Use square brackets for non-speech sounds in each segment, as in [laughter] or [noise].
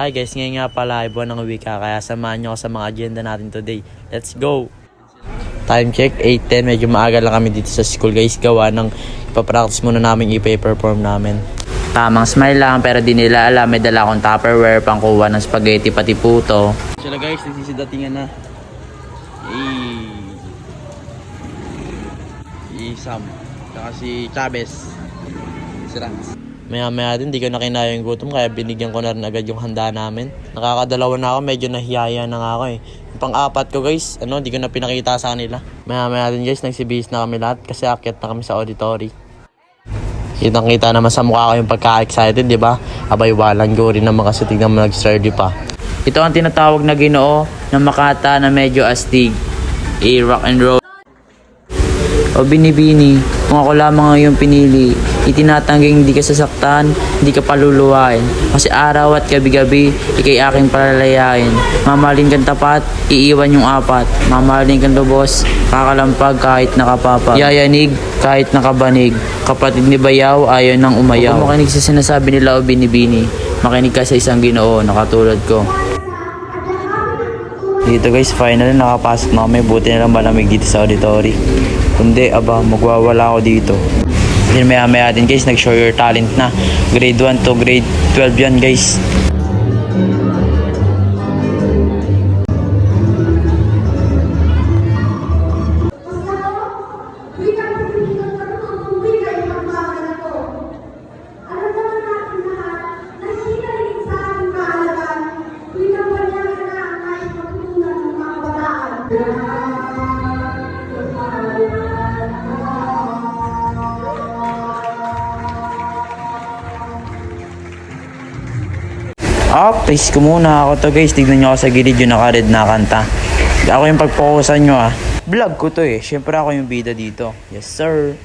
Hi guys, ngayon nga pala ay buwan ng wika kaya samahan nyo ako sa mga agenda natin today. Let's go! Time check, 8.10. Medyo maaga lang kami dito sa school guys. Gawa ng ipapractice muna namin ipa-perform namin. Tamang smile lang pero di nila alam may dala akong tupperware pang kuha ng spaghetti pati puto. Sila guys, nagsisidatingan na. Eh, Sam. Saka si Chavez. Si Rans. Maya maya din, di ko na kinaya yung gutom kaya binigyan ko na rin agad yung handa namin. Nakakadalawa na ako, medyo nahiyaya na nga ako eh. Yung pang-apat ko guys, ano, di ko na pinakita sa kanila. Maya maya din guys, nagsibihis na kami lahat kasi akyat na kami sa auditory. Kitang kita naman sa mukha ko yung pagka-excited, di ba? Abay, walang guri naman kasi tignan mo nag-sturdy pa. Ito ang tinatawag na ginoo ng makata na medyo astig. A rock and roll. O binibini, kung ako lamang ang iyong pinili, itinatangging hindi ka sasaktan, hindi ka paluluwain. Kasi araw at gabi-gabi, ikay aking palalayain. Mamahalin kang tapat, iiwan yung apat. Mamahalin kang lubos, kakalampag kahit nakapapa. Yayanig kahit nakabanig. Kapatid ni Bayaw, ayaw nang umayaw. Kung makinig sa sinasabi nila o binibini, makinig ka sa isang ginoo na katulad ko. Dito guys, finally nakapasok na kami. Buti na lang malamig dito sa auditory. Kundi, aba, magwawala ako dito. Then maya maya din guys, nag-show your talent na. Grade 1 to grade 12 yan guys. Wika Ah, please ko muna ako to guys. Tignan nyo ako sa gilid yung naka-red na kanta. Ako yung pagpokusan nyo ah. Vlog ko to eh. Siyempre ako yung bida dito. Yes sir.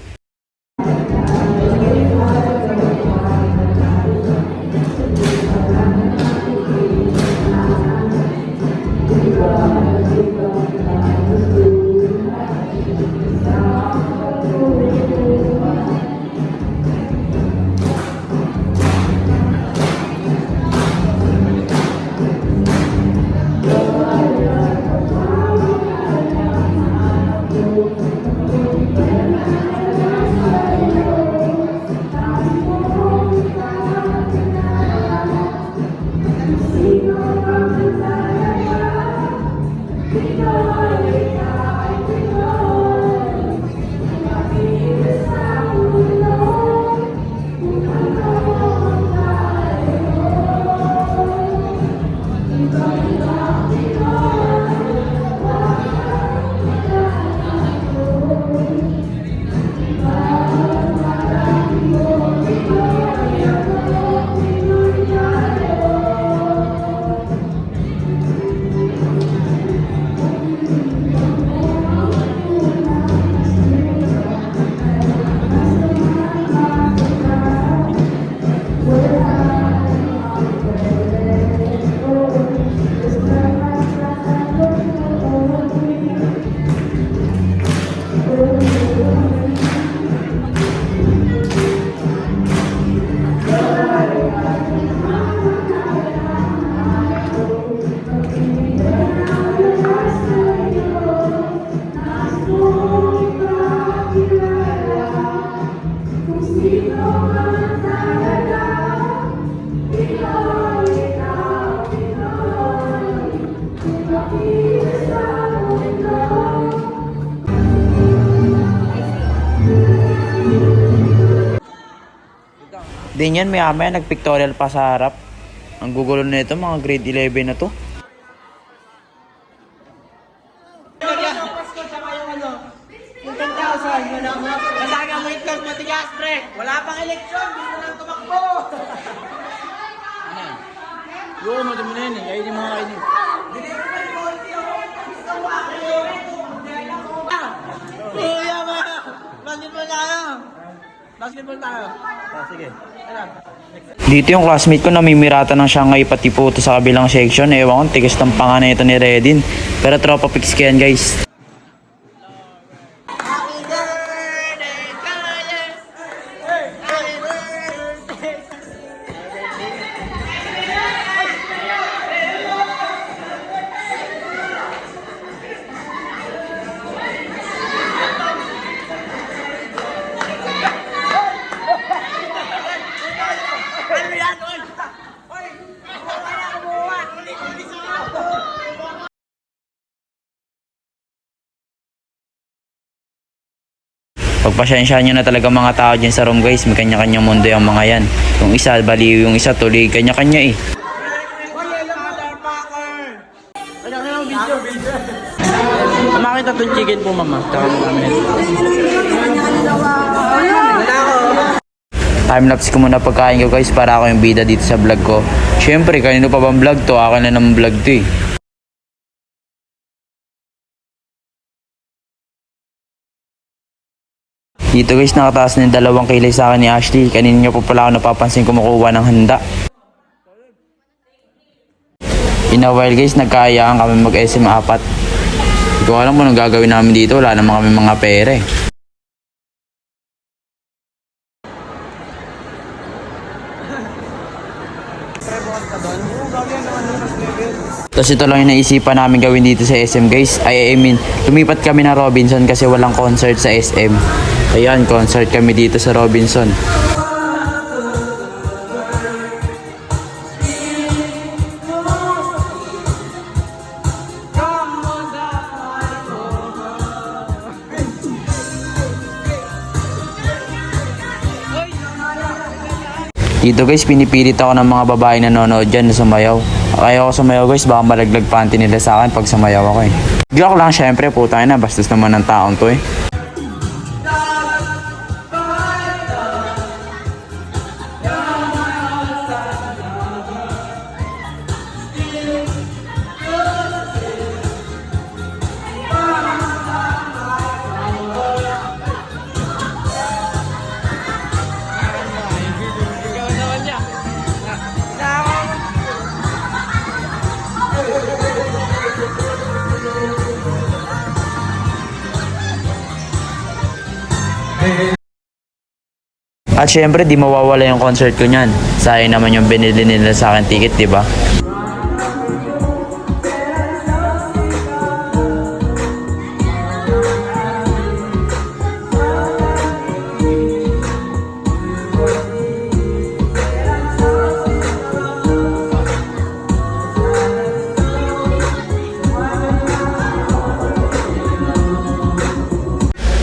Din yan, maya maya nag-pictorial pa sa harap. Ang gugulo na ito, mga grade 11 na to. Mo! Wala pang eleksyon, gusto nang tumakbo! Yo, madami na yun eh. Kainin mga kainin. Kuya ba? Basketball tayo! Basketball tayo! sige. Dito yung classmate ko namimirata ng Shanghai pati puto sa kabilang section. Ewan ko, tigas ng panga ito ni Redin. Pero tropa pics ko yan guys. Pagpasyensyahan nyo na talaga mga tao dyan sa room guys. May kanya-kanyang mundo yung mga yan. Yung isa, baliw yung isa, tuloy kanya-kanya eh. Makita itong chicken po mama. Tsaka mo kami. Timelapse ko muna pagkain ko guys para ako yung bida dito sa vlog ko. Siyempre, kanino pa bang vlog to? Akin na naman vlog to eh. Dito guys, nakataas na yung dalawang kilay sa akin ni Ashley. Kanina nyo pa pala ako napapansin kumukuha ng handa. In a while guys, nagkaayaan kami mag-SM apat. Hindi ko alam kung anong gagawin namin dito. Wala naman kami mga pere. Tapos ito lang yung naisipan namin gawin dito sa SM guys. Ay, I mean, lumipat kami na Robinson kasi walang concert sa SM. Ayan, concert kami dito sa Robinson. Dito guys, pinipilit ako ng mga babae na nanonood dyan na sumayaw. Kaya ako sumayaw guys, baka malaglag panty nila sa akin pag sumayaw ako eh. Joke lang syempre, puta na, bastos naman ng taong to eh. At syempre, di mawawala yung concert ko niyan. Sayang naman yung binili nila sa akin ticket, di ba?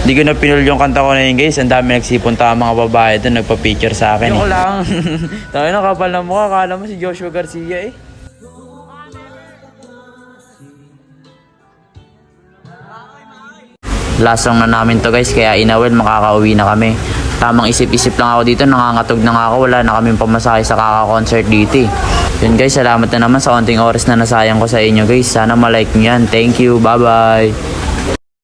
Hindi ko na pinul yung kanta ko na yun guys. Ang dami nagsipunta mga babae doon nagpa-picture sa akin. Yung lang. [laughs] Tayo na kapal na mukha. Kala mo si Joshua Garcia eh. Last song na namin to guys kaya inawel makakauwi na kami. Tamang isip-isip lang ako dito, nangangatog na nga ako, wala na kaming pamasahe sa kaka-concert dito eh. Yun guys, salamat na naman sa konting oras na nasayang ko sa inyo guys. Sana malike nyo yan. Thank you, bye bye.